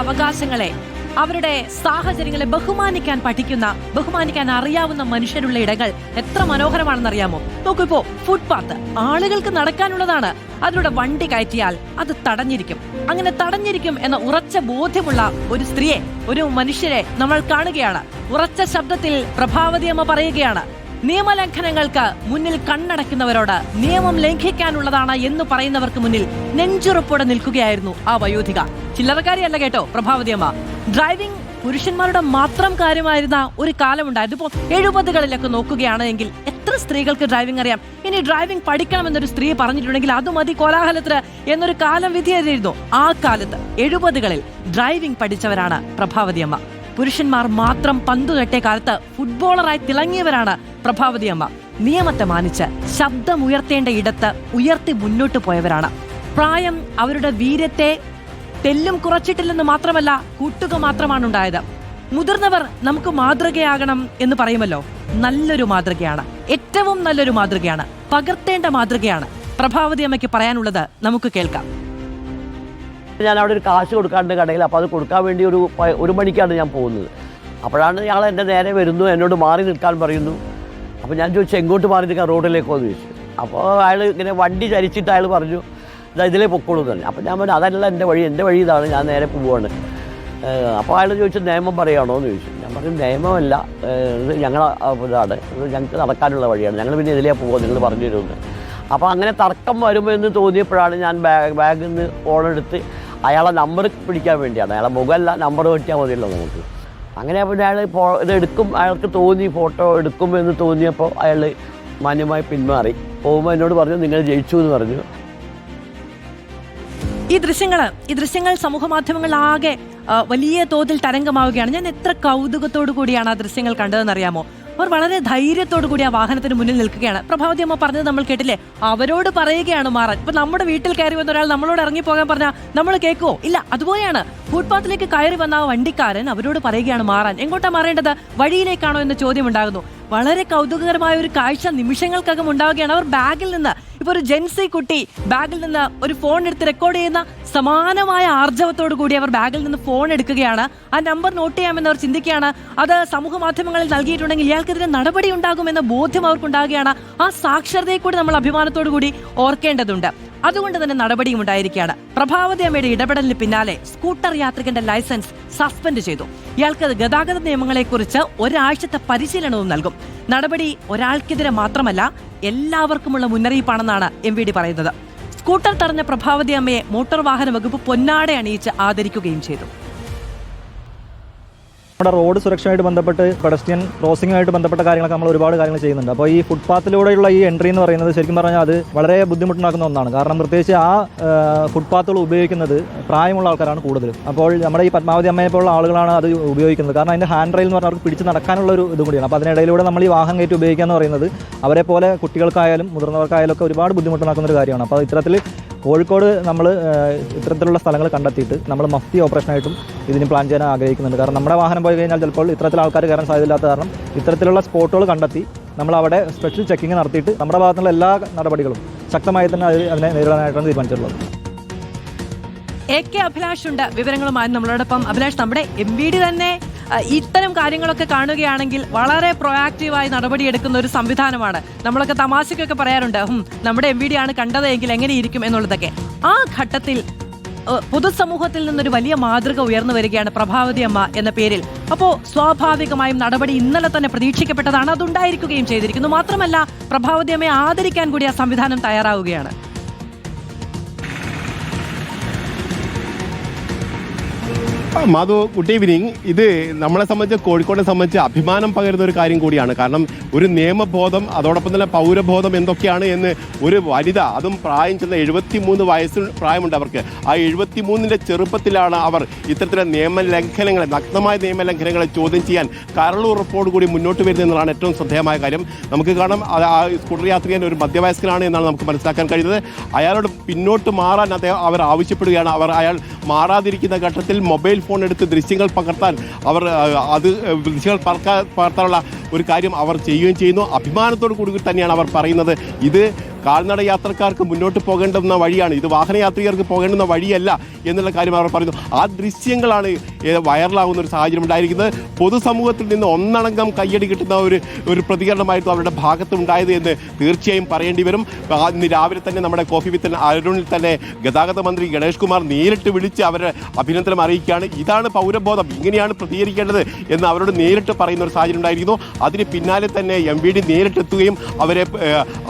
അവകാശങ്ങളെ അവരുടെ സാഹചര്യങ്ങളെ ബഹുമാനിക്കാൻ പഠിക്കുന്ന ബഹുമാനിക്കാൻ അറിയാവുന്ന മനുഷ്യരുള്ള ഇടങ്ങൾ എത്ര മനോഹരമാണെന്നറിയാമോ? നോക്കൂ ഇപ്പോ ഫുട്പാത്ത് ആളുകൾക്ക് നടക്കാനുള്ളതാണ്. അതിലൂടെ വണ്ടി കയറ്റിയാൽ അത് തടഞ്ഞിരിക്കും. അങ്ങനെ തടഞ്ഞിരിക്കും എന്ന ഉറച്ച ബോധ്യമുള്ള ഒരു സ്ത്രീയെ ഒരു മനുഷ്യരെ നമ്മൾ കാണുകയാണ്. ഉറച്ച ശബ്ദത്തിൽ പ്രഭാവതി അമ്മ പറയുകയാണ് നിയമലംഘനങ്ങൾക്ക് മുന്നിൽ കണ്ണടയ്ക്കുന്നവരോട് നിയമം ലംഘിക്കാനുള്ളതാണ് എന്ന് പറയുന്നവർക്ക് മുന്നിൽ നെഞ്ചുറപ്പോടെ നിൽക്കുകയായിരുന്നു ആ വയോധിക. ചില്ലറക്കാരിയല്ല കേട്ടോ പ്രഭാവതി അമ്മ. ഡ്രൈവിംഗ് പുരുഷന്മാരുടെ മാത്രം കാര്യമായിരുന്ന ഒരു കാലമുണ്ടായിരുന്നു. ഇപ്പോൾ എഴുപതുകളിലൊക്കെ നോക്കുകയാണെങ്കിൽ എത്ര സ്ത്രീകൾക്ക് ഡ്രൈവിംഗ് അറിയാം? ഇനി ഡ്രൈവിംഗ് പഠിക്കണമെന്നൊരു സ്ത്രീ പറഞ്ഞിട്ടുണ്ടെങ്കിൽ അത് മതി കോലാഹലത്തിന് എന്നൊരു കാലം വിധിയായിരുന്നു ആ കാലത്ത്. എഴുപതുകളിൽ ഡ്രൈവിംഗ് പഠിച്ചവരാണ് പ്രഭാവതി അമ്മ. പുരുഷന്മാർ മാത്രം പന്തു തട്ടിയ കാലത്ത് ഫുട്ബോളറായി തിളങ്ങിയവരാണ് പ്രഭാവതി അമ്മ. നിയമത്തെ മാനിച്ച് ശബ്ദമുയർത്തേണ്ട ഇടത്ത് ഉയർത്തി മുന്നോട്ട് പോയവരാണ്. പ്രായം അവരുടെ വീര്യത്തെ തെല്ലും കുറച്ചിട്ടില്ലെന്ന് മാത്രമല്ല കൂട്ടുക മാത്രമാണ് ഉണ്ടായത്. മുതിർന്നവർ നമുക്ക് മാതൃകയാകണം എന്ന് പറയുമല്ലോ. നല്ലൊരു മാതൃകയാണ്. ഏറ്റവും നല്ലൊരു മാതൃകയാണ്. പകർത്തേണ്ട മാതൃകയാണ്. പ്രഭാവതി അമ്മയ്ക്ക് പറയാനുള്ളത് നമുക്ക് കേൾക്കാം. ഞാൻ അവിടെ ഒരു കാശ് കൊടുക്കാണ്ട് കടയിൽ അപ്പോൾ അത് കൊടുക്കാൻ വേണ്ടി ഒരു ഒരു മണിക്കാണ് ഞാൻ പോകുന്നത്. അപ്പോഴാണ് ഞങ്ങൾ എന്റെ നേരെ വരുന്നു എന്നോട് മാറി നിൽക്കാൻ പറയുന്നു. അപ്പോൾ ഞാൻ ചോദിച്ചു എങ്ങോട്ട് മാറി നിൽക്കാൻ? റോഡിലേക്കോ? എന്ന് ചോദിച്ചു. അപ്പോൾ അയാൾ ഇങ്ങനെ വണ്ടി ചരിച്ചിട്ട് അയാൾ പറഞ്ഞു ഇതാ ഇതിലേ പൊക്കോളൂ പറഞ്ഞു. അപ്പോൾ ഞാൻ പറഞ്ഞു അതല്ല എന്റെ വഴി എന്റെ വഴി ഇതാണ് ഞാൻ നേരെ പോവുകയാണ് അപ്പോൾ അയാൾ ചോദിച്ചു നിയമം പറയുകയാണോ എന്ന് ചോദിച്ചു. ഞാൻ പറഞ്ഞു നിയമമല്ല ഇത് ഞങ്ങൾ ഇതാണ്. ഇത് ഞങ്ങൾക്ക് നടക്കാനുള്ള വഴിയാണ്. ഞങ്ങൾ പിന്നെ ഇതിലേ പോകുക നിങ്ങൾ പറഞ്ഞു തരുമെന്ന്. അപ്പോൾ അങ്ങനെ തർക്കം വരുമ്പോൾ എന്ന് തോന്നിയപ്പോഴാണ് ഞാൻ ബാഗ് ബാഗിൽ നിന്ന് ഫോണെടുത്ത് അയാളെ നമ്പർ പിടിക്കാൻ വേണ്ടിയാണ്. അയാളെ മുഖമല്ല നമ്പർ പറ്റിയാൽ മതിയല്ലോ നമുക്ക്. അങ്ങനെ പിന്നെ അയാൾ ഇത് എടുക്കും അയാൾക്ക് തോന്നി ഫോട്ടോ എടുക്കും എന്ന് തോന്നിയപ്പോൾ അയാൾ മാന്യമായി പിന്മാറി. പോകുമ്പോൾ എന്നോട് പറഞ്ഞു നിങ്ങൾ ജയിച്ചു എന്ന് പറഞ്ഞു. ഈ ദൃശ്യങ്ങൾ ഈ ദൃശ്യങ്ങൾ സമൂഹ മാധ്യമങ്ങളിലാകെ വലിയ തോതിൽ തരംഗമാവുകയാണ്. ഞാൻ എത്ര കൗതുകത്തോടു കൂടിയാണ് ആ ദൃശ്യങ്ങൾ കണ്ടതെന്ന് അറിയാമോ അവർ വളരെ ധൈര്യത്തോടു കൂടി ആ വാഹനത്തിന് മുന്നിൽ നിൽക്കുകയാണ്. പ്രഭാവതി അമ്മ പറഞ്ഞത് നമ്മൾ കേട്ടില്ലേ? അവരോട് പറയുകയാണ് മാറാൻ. ഇപ്പൊ നമ്മുടെ വീട്ടിൽ കയറി വന്ന ഒരാൾ നമ്മളോട് ഇറങ്ങി പോകാൻ പറഞ്ഞാൽ നമ്മൾ കേൾക്കുവോ ഇല്ല അതുപോലെയാണ്. ഫുട്പാത്തിലേക്ക് കയറി വന്ന ആ വണ്ടിക്കാരൻ അവരോട് പറയുകയാണ് മാറാൻ. എങ്ങോട്ടാ മാറേണ്ടത്? വഴിയിലേക്കാണോ എന്ന ചോദ്യം ഉണ്ടാകുന്നു. വളരെ കൗതുകകരമായ ഒരു കാഴ്ച നിമിഷങ്ങൾക്കകം ഉണ്ടാവുകയാണ്. അവർ ബാഗിൽ നിന്ന് ഇപ്പൊ ഒരു ജെൻസി കുട്ടി ബാഗിൽ നിന്ന് ഒരു ഫോൺ എടുത്ത് റെക്കോർഡ് ചെയ്യുന്ന സമാനമായ ആർജവത്തോടു കൂടി അവർ ബാഗിൽ നിന്ന് ഫോൺ എടുക്കുകയാണ്. ആ നമ്പർ നോട്ട് ചെയ്യാമെന്ന് അവർ ചിന്തിക്കുകയാണ്. അത് സമൂഹ മാധ്യമങ്ങളിൽ നൽകിയിട്ടുണ്ടെങ്കിൽ ഇയാൾക്കെതിരെ നടപടി ഉണ്ടാകുമെന്ന ബോധ്യം അവർക്കുണ്ടാകുകയാണ്. ആ സാക്ഷരതയെ കൂടി നമ്മൾ അഭിമാനത്തോടു കൂടി ഓർക്കേണ്ടതുണ്ട്. അതുകൊണ്ട് തന്നെ നടപടിയും ഉണ്ടായിരിക്കുകയാണ്. പ്രഭാവതി അമ്മയുടെ ഇടപെടലിന് പിന്നാലെ സ്കൂട്ടർ യാത്രികന്റെ ലൈസൻസ് സസ്പെൻഡ് ചെയ്തു. ഇയാൾക്ക് ഗതാഗത നിയമങ്ങളെക്കുറിച്ച് ഒരാഴ്ചത്തെ പരിശീലനവും നൽകും. നടപടി ഒരാൾക്കെതിരെ മാത്രമല്ല എല്ലാവർക്കുമുള്ള മുന്നറിയിപ്പാണെന്നാണ് എം വി ഡി പറയുന്നത്. സ്കൂട്ടർ തടഞ്ഞ പ്രഭാവതി അമ്മയെ മോട്ടോർ വാഹന വകുപ്പ് പൊന്നാടെ അണിയിച്ച് ആദരിക്കുകയും ചെയ്തു. നമ്മുടെ റോഡ് സുരക്ഷയുമായിട്ട് ബന്ധപ്പെട്ട് പെഡസ്റ്റിയൻ ക്രോസിംഗുമായിട്ട് ബന്ധപ്പെട്ട കാര്യങ്ങളൊക്കെ നമ്മൾ ഒരുപാട് കാര്യങ്ങൾ ചെയ്യുന്നുണ്ട്. അപ്പോൾ ഈ ഫുട്പാത്തിലൂടെയുള്ള ഈ എൻട്രി എന്ന് പറയുന്നത് ശരിക്കും പറഞ്ഞാൽ അത് വളരെ ബുദ്ധിമുട്ടുണ്ടാക്കുന്ന ഒന്നാണ്. കാരണം പ്രത്യേകിച്ച് ആ ഫുട്പാത്തുകൾ ഉപയോഗിക്കുന്നത് പ്രായമുള്ള ആൾക്കാരാണ് കൂടുതൽ അപ്പോൾ നമ്മുടെ ഈ പത്മാവതി അമ്മയെ പോലുള്ള ആളുകളാണ് അത് ഉപയോഗിക്കുന്നത്. കാരണം അതിന്റെ ഹാൻഡ് റെയിൽ എന്ന് പറഞ്ഞാൽ അവർക്ക് പിടിച്ച് നടക്കാനുള്ള ഒരു ഇതും കൂടിയാണ്. അപ്പോൾ അതിനിടയിലൂടെ നമ്മൾ ഈ വാഹനം കയറ്റി ഉപയോഗിക്കുക എന്ന് പറയുന്നത് അവരെ പോലെ കുട്ടികൾക്കായാലും മുതിർന്നവർക്കായാലും ഒക്കെ ഒരുപാട് ബുദ്ധിമുട്ടുണ്ടാക്കുന്ന ഒരു കാര്യമാണ്. അപ്പോൾ ഇത്തരത്തിൽ കോഴിക്കോട് നമ്മൾ ഇത്തരത്തിലുള്ള സ്ഥലങ്ങൾ കണ്ടെത്തിയിട്ട് നമ്മൾ മഫ്തി ഓപ്പറേഷനായിട്ടും ഇതിന് പ്ലാൻ ചെയ്യാൻ ആഗ്രഹിക്കുന്നുണ്ട്. കാരണം നമ്മുടെ വാഹനം പോയി കഴിഞ്ഞാൽ ചിലപ്പോൾ ഇത്തരത്തിൽ ആൾക്കാർ കയറാൻ സാധ്യതയില്ലാത്ത കാരണം ഇത്തരത്തിലുള്ള സ്പോട്ടുകൾ കണ്ടെത്തി നമ്മൾ അവിടെ സ്പെഷ്യൽ ചെക്കിങ് നടത്തിയിട്ട് നമ്മുടെ ഭാഗത്തുള്ള എല്ലാ നടപടികളും ശക്തമായി തന്നെ അത് അതിനെ നേരിടാനായിട്ടാണ് തീരുമാനിച്ചിട്ടുള്ളത്. എ കെ അഭിലാഷ് ഉണ്ട്. വിവരങ്ങളുമായി നമ്മളോടൊപ്പം. അഭിലാഷ് നമ്മുടെ എം വി ഡി തന്നെ ഇത്തരം കാര്യങ്ങളൊക്കെ കാണുകയാണെങ്കിൽ വളരെ പ്രൊയാക്റ്റീവായി നടപടിയെടുക്കുന്ന ഒരു സംവിധാനമാണ്. നമ്മളൊക്കെ തമാശക്കൊക്കെ പറയാറുണ്ട് നമ്മുടെ എം വി ഡി ആണ് കണ്ടത് എങ്കിൽ എങ്ങനെ ഇരിക്കും എന്നുള്ളതൊക്കെ. ആ ഘട്ടത്തിൽ പൊതുസമൂഹത്തിൽ നിന്നൊരു വലിയ മാതൃക ഉയർന്നു വരികയാണ് പ്രഭാവതി അമ്മ എന്ന പേരിൽ. അപ്പോ സ്വാഭാവികമായും നടപടി ഇന്നലെ തന്നെ പ്രതീക്ഷിക്കപ്പെട്ടതാണ് അതുണ്ടായിരിക്കുകയും ചെയ്തിരിക്കുന്നു. മാത്രമല്ല പ്രഭാവതി അമ്മയെ ആദരിക്കാൻ കൂടി ആ സംവിധാനം തയ്യാറാവുകയാണ്. മാധു ഗുഡ് ഈവനിങ് ഇത് നമ്മളെ സംബന്ധിച്ച് കോഴിക്കോടിനെ സംബന്ധിച്ച് അഭിമാനം പകരുന്ന ഒരു കാര്യം കൂടിയാണ്. കാരണം ഒരു നിയമബോധം അതോടൊപ്പം തന്നെ പൗരബോധം എന്തൊക്കെയാണ് എന്ന് ഒരു വനിത അതും പ്രായം ചെന്ന എഴുപത്തി മൂന്ന് വയസ്സിൽ പ്രായമുണ്ട് അവർക്ക്. ആ എഴുപത്തി മൂന്നിന്റെ ചെറുപ്പത്തിലാണ് അവർ ഇത്തരത്തിലെ നിയമലംഘനങ്ങളെ നഗ്നമായ നിയമലംഘനങ്ങളെ ചോദ്യം ചെയ്യാൻ കരളുറപ്പോട് കൂടി മുന്നോട്ട് വരുന്നത് എന്നതാണ് ഏറ്റവും ശ്രദ്ധേയമായ കാര്യം. നമുക്ക് കാണാം ആ സ്കൂട്ടർ യാത്രികൻ ഒരു മധ്യവയസ്കനാണ് എന്നാണ് നമുക്ക് മനസ്സിലാക്കാൻ കഴിയുന്നത്. അയാളോട് പിന്നോട്ട് മാറാൻ അദ്ദേഹം അവർ ആവശ്യപ്പെടുകയാണ്. അവർ അയാൾ മാറാതിരിക്കുന്ന ഘട്ടത്തിൽ മൊബൈൽ ഫോൺ എടുത്ത് ദൃശ്യങ്ങൾ പകർത്താൻ അവർ അത് ദൃശ്യങ്ങൾ പകർത്താനുള്ള ഒരു കാര്യം അവർ ചെയ്യുകയും ചെയ്യുന്നു. അഭിമാനത്തോടു കൂടി തന്നെയാണ് അവർ പറയുന്നത്. ഇത് കാൽനട യാത്രക്കാർക്ക് മുന്നോട്ട് പോകേണ്ടുന്ന വഴിയാണ്. ഇത് വാഹനയാത്രികർക്ക് പോകേണ്ടുന്ന വഴിയല്ല എന്നുള്ള കാര്യം അവർ പറയുന്നു. ആ ദൃശ്യങ്ങളാണ് വൈറലാകുന്ന ഒരു സാഹചര്യം ഉണ്ടായിരിക്കുന്നത്. പൊതുസമൂഹത്തിൽ നിന്ന് ഒന്നടങ്കം കയ്യടി കിട്ടുന്ന ഒരു ഒരു പ്രതികരണമായിരുന്നു അവരുടെ ഭാഗത്ത് ഉണ്ടായത് എന്ന് തീർച്ചയായും പറയേണ്ടി വരും. ഇന്ന് രാവിലെ തന്നെ നമ്മുടെ കോഫി വിത്തൻ അരുണിൽ തന്നെ ഗതാഗത മന്ത്രി ഗണേഷ് കുമാർ നേരിട്ട് വിളിച്ച് അവരെ അഭിനന്ദനം അറിയിക്കുകയാണ്. ഇതാണ് പൗരബോധം. ഇങ്ങനെയാണ് പ്രതികരിക്കേണ്ടത് എന്ന് അവരോട് നേരിട്ട് പറയുന്ന ഒരു സാഹചര്യം ഉണ്ടായിരിക്കുന്നു. അതിന് പിന്നാലെ തന്നെ എം വി ഡി നേരിട്ടെത്തുകയും അവരെ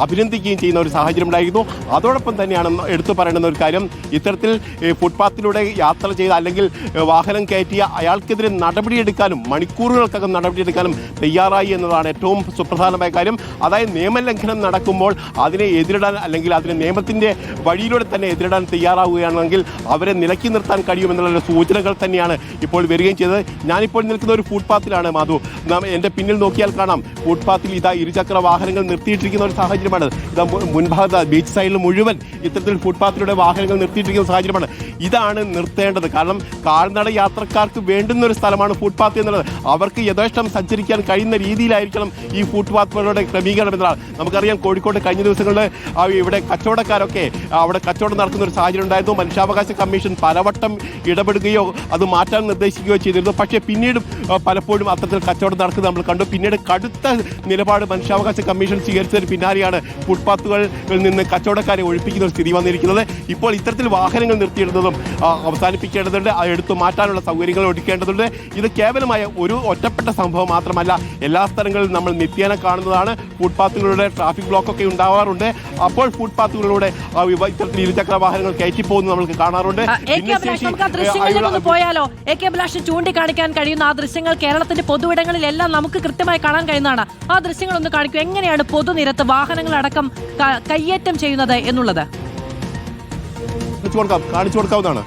അഭിനന്ദിക്കുകയും ചെയ്യുന്ന ഒരു സാഹചര്യം ഉണ്ടായിരുന്നു അതോടൊപ്പം തന്നെയാണ് എടുത്തു പറയേണ്ടുന്ന ഒരു കാര്യം. ഇത്തരത്തിൽ ഫുട്പാത്തിലൂടെ യാത്ര ചെയ്ത അല്ലെങ്കിൽ വാഹനം വാഹനം കയറ്റിയ അയാൾക്കെതിരെ നടപടിയെടുക്കാനും മണിക്കൂറുകൾക്കകം നടപടിയെടുക്കാനും തയ്യാറായി എന്നതാണ് ഏറ്റവും സുപ്രധാനമായ കാര്യം. അതായത് നിയമലംഘനം നടക്കുമ്പോൾ അതിനെ എതിരിടാൻ അല്ലെങ്കിൽ അതിനെ നിയമത്തിന്റെ വഴിയിലൂടെ തന്നെ എതിരിടാൻ തയ്യാറാവുകയാണെങ്കിൽ അവരെ നിലക്കി നിർത്താൻ കഴിയുമെന്നുള്ള സൂചനകൾ തന്നെയാണ് ഇപ്പോൾ വരികയും ചെയ്തത്. ഞാനിപ്പോൾ നിൽക്കുന്ന ഒരു ഫുട്പാത്തിലാണ് മാധു. നാം എന്റെ പിന്നിൽ നോക്കിയാൽ കാണാം. ഫുട്പാത്തിൽ ഇതാ ഇരുചക്ര വാഹനങ്ങൾ നിർത്തിയിട്ടിരിക്കുന്ന ഒരു സാഹചര്യമാണ്. ഇതാ മുൻഭാഗത്ത് ബീച്ച് സൈഡിൽ മുഴുവൻ ഇത്തരത്തിൽ ഫുട്പാത്തിലൂടെ വാഹനങ്ങൾ നിർത്തിയിട്ടിരിക്കുന്ന സാഹചര്യമാണ്. ഇതാണ് നിർത്തേണ്ടത്. കാരണം കാൽനട യാത്രക്കാർക്ക് വേണ്ടുന്ന ഒരു സ്ഥലമാണ് ഫുട്പാത്ത് എന്നുള്ളത്. അവർക്ക് യഥേഷ്ടം സഞ്ചരിക്കാൻ കഴിയുന്ന രീതിയിലായിരിക്കണം ഈ ഫുട്പാത്തുകളുടെ ക്രമീകരണം എന്നതാണ്. നമുക്കറിയാം കോഴിക്കോട് കഴിഞ്ഞ ദിവസങ്ങളിൽ ഇവിടെ കച്ചവടക്കാരൊക്കെ അവിടെ കച്ചവടം നടക്കുന്ന ഒരു സാഹചര്യം ഉണ്ടായിരുന്നു. മനുഷ്യാവകാശ കമ്മീഷൻ പലവട്ടം ഇടപെടുകയോ അത് മാറ്റാൻ നിർദ്ദേശിക്കുകയോ ചെയ്തിരുന്നു. പക്ഷേ പിന്നീട് പലപ്പോഴും അത്തരത്തിൽ കച്ചവടം നടക്കുന്നത് നമ്മൾ കണ്ടു. പിന്നീട് കടുത്ത നിലപാട് മനുഷ്യാവകാശ കമ്മീഷൻ സ്വീകരിച്ചതിന് പിന്നാലെയാണ് ഫുട്പാത്തുകളിൽ നിന്ന് കച്ചവടക്കാരെ ഒഴിപ്പിക്കുന്ന ഒരു സ്ഥിതി വന്നിരിക്കുന്നത്. ഇപ്പോൾ ഇത്തരത്തിൽ വാഹനങ്ങൾ നിർത്തിയിടുന്നതും അവസാനിപ്പിക്കേണ്ടതുണ്ട്. അത് എടുത്തു മാറ്റാനുള്ള സൗകര്യങ്ങൾ ഒരുക്കേണ്ടതുണ്ട്. ഇത് കേവലമായ ഒരു ഒറ്റപ്പെട്ട സംഭവം മാത്രമല്ല എല്ലാ സ്ഥലങ്ങളിലും നമ്മൾ നിത്യേന കാണുന്നതാണ്. ഫുട്പാത്തുകളിലൂടെ ട്രാഫിക് ബ്ലോക്കൊക്കെ ഉണ്ടാവാറുണ്ട്. അപ്പോൾ ഫുട്പാത്തുകളിലൂടെ ഇത്തരത്തിൽ ഇരുചക്ര വാഹനങ്ങൾ കയറ്റി പോകുന്നത് നമുക്ക് കാണാറുണ്ട് പോയാലോ? എ കെ അഭിലാഷ് ചൂണ്ടിക്കാണിക്കാൻ കഴിയുന്ന ആ ദൃശ്യങ്ങൾ കേരളത്തിന്റെ പൊതുവിടങ്ങളിലെല്ലാം നമുക്ക് കൃത്യമായി കാണാൻ കഴിയുന്നതാണ്. ആ ദൃശ്യങ്ങൾ ഒന്ന് കാണിക്കൂ. എങ്ങനെയാണ് പൊതുനിരത്ത് വാഹനങ്ങൾ അടക്കം കയ്യേറ്റം ചെയ്യുന്നത് എന്നുള്ളത്? കാണിച്ചു കൊടുക്കാം. കാണിച്ചു കൊടുക്കാവുന്നതാണ്.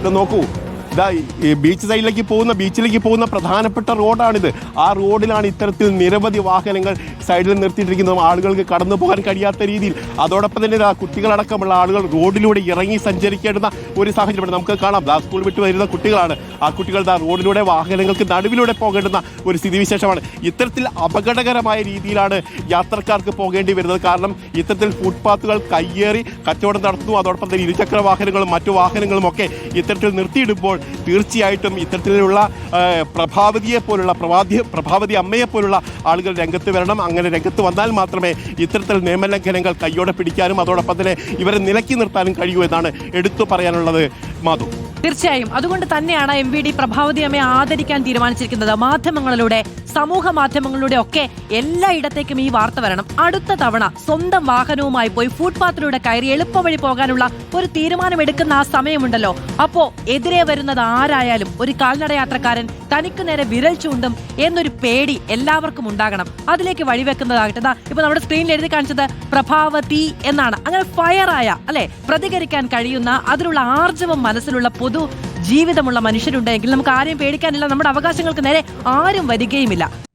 ഇത് നോക്കൂ. ഇതാ ഈ ബീച്ച് സൈഡിലേക്ക് പോകുന്ന ബീച്ചിലേക്ക് പോകുന്ന പ്രധാനപ്പെട്ട റോഡാണിത്. ആ റോഡിലാണ് ഇത്തരത്തിൽ നിരവധി വാഹനങ്ങൾ സൈഡിൽ നിർത്തിയിട്ടിരിക്കുന്നത്. ആളുകൾക്ക് കടന്നു പോകാൻ കഴിയാത്ത രീതിയിൽ. അതോടൊപ്പം തന്നെ കുട്ടികളടക്കമുള്ള ആളുകൾ റോഡിലൂടെ ഇറങ്ങി സഞ്ചരിക്കേണ്ടുന്ന ഒരു സാഹചര്യമാണ് നമുക്ക് കാണാം. ദാ സ്കൂൾ വിട്ട് വരുന്ന കുട്ടികളാണ്. ആ കുട്ടികൾ ദാ റോഡിലൂടെ വാഹനങ്ങൾക്ക് നടുവിലൂടെ പോകേണ്ടുന്ന ഒരു സ്ഥിതിവിശേഷമാണ്. ഇത്തരത്തിൽ അപകടകരമായ രീതിയിലാണ് യാത്രക്കാർക്ക് പോകേണ്ടി വരുന്നത്. കാരണം ഇത്തരത്തിൽ ഫുട്പാത്തുകൾ കയ്യേറി കച്ചവടം നടത്തുന്നു. അതോടൊപ്പം തന്നെ ഇരുചക്ര വാഹനങ്ങളും മറ്റു വാഹനങ്ങളും ഒക്കെ ഇത്തരത്തിൽ നിർത്തിയിടുമ്പോൾ തീർച്ചയായിട്ടും ഇത്തരത്തിലുള്ള പ്രഭാവതിയെ പോലുള്ള പ്രഭാതി പ്രഭാവതി അമ്മയെ പോലുള്ള ആളുകൾ രംഗത്ത് വരണം. അങ്ങനെ രംഗത്ത് വന്നാൽ മാത്രമേ ഇത്തരത്തിൽ നിയമലംഘനങ്ങൾ കയ്യോടെ പിടിക്കാനും അതോടൊപ്പം തന്നെ ഇവരെ നിലക്കി നിർത്താനും കഴിയൂ എന്നാണ് എടുത്തു പറയാനുള്ളത്. മാധു. തീർച്ചയായും. അതുകൊണ്ട് തന്നെയാണ് എം വി ഡി പ്രഭാവതി അമ്മയെ ആദരിക്കാൻ തീരുമാനിച്ചിരിക്കുന്നത്. മാധ്യമങ്ങളിലൂടെ സമൂഹ മാധ്യമങ്ങളിലൂടെ ഒക്കെ എല്ലായിടത്തേക്കും ഈ വാർത്ത വരണം. അടുത്ത തവണ സ്വന്തം വാഹനവുമായി പോയി ഫുട്പാത്തിലൂടെ കയറി എളുപ്പവഴി പോകാനുള്ള ഒരു തീരുമാനമെടുക്കുന്ന ആ സമയമുണ്ടല്ലോ. അപ്പോ എതിരെ വരുന്നത് ആരായാലും ഒരു കാൽനടയാത്രക്കാരൻ തനിക്ക് നേരെ വിരൽ ചൂണ്ടും എന്നൊരു പേടി എല്ലാവർക്കും ഉണ്ടാകണം. അതിലേക്ക് വഴിവെക്കുന്നതാകട്ടെ. ഇപ്പൊ നമ്മുടെ സ്ക്രീനിൽ എഴുതി കാണിച്ചത് പ്രഭാവതി എന്നാണ്. അങ്ങനെ ഫയറായ അല്ലെ? പ്രതികരിക്കാൻ കഴിയുന്ന അതിനുള്ള ആർജവം മനസ്സിലുള്ള പൊതു ജീവിതമുള്ള മനുഷ്യരുണ്ടെങ്കിൽ നമുക്ക് ആരെയും പേടിക്കാനില്ല. നമ്മുടെ അവകാശങ്ങൾക്ക് നേരെ ആരും വരികയുമില്ല.